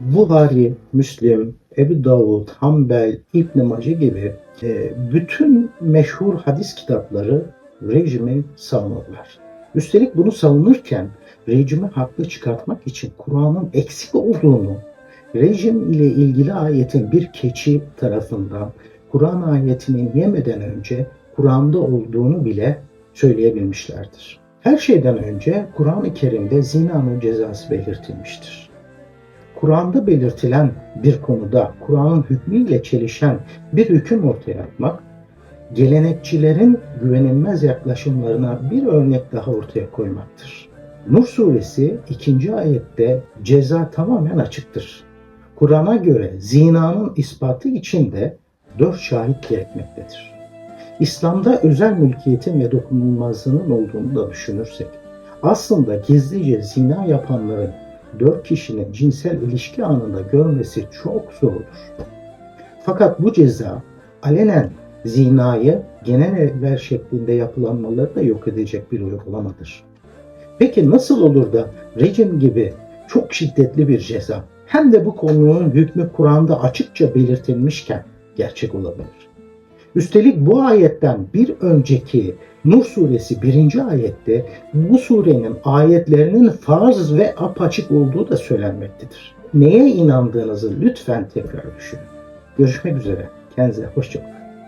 Buhari, Müslim, Ebu Davud, Hanbel, İbn Mace gibi e, bütün meşhur hadis kitapları rejimi savunurlar. Üstelik bunu savunurken rejimi haklı çıkartmak için Kur'an'ın eksik olduğunu, rejim ile ilgili ayetin bir keçi tarafından Kur'an ayetinin yemeden önce Kur'an'da olduğunu bile söyleyebilmişlerdir. Her şeyden önce Kur'an-ı Kerim'de zinanın cezası belirtilmiştir. Kur'an'da belirtilen bir konuda Kur'an'ın hükmüyle çelişen bir hüküm ortaya atmak, gelenekçilerin güvenilmez yaklaşımlarına bir örnek daha ortaya koymaktır. Nur suresi 2. ayette ceza tamamen açıktır. Kur'an'a göre zinanın ispatı için de dört şahit gerekmektedir. İslam'da özel mülkiyetin ve dokunulmazlığının olduğunu da düşünürsek, aslında gizlice zina yapanların dört kişinin cinsel ilişki anında görmesi çok zordur. Fakat bu ceza alenen zinayı genel evler şeklinde yapılanmaları da yok edecek bir uygulamadır. Peki nasıl olur da rejim gibi çok şiddetli bir ceza hem de bu konunun hükmü Kur'an'da açıkça belirtilmişken gerçek olabilir? Üstelik bu ayetten bir önceki Nur suresi 1. ayette bu surenin ayetlerinin farz ve apaçık olduğu da söylenmektedir. Neye inandığınızı lütfen tekrar düşünün. Görüşmek üzere. Kendinize hoşçakalın.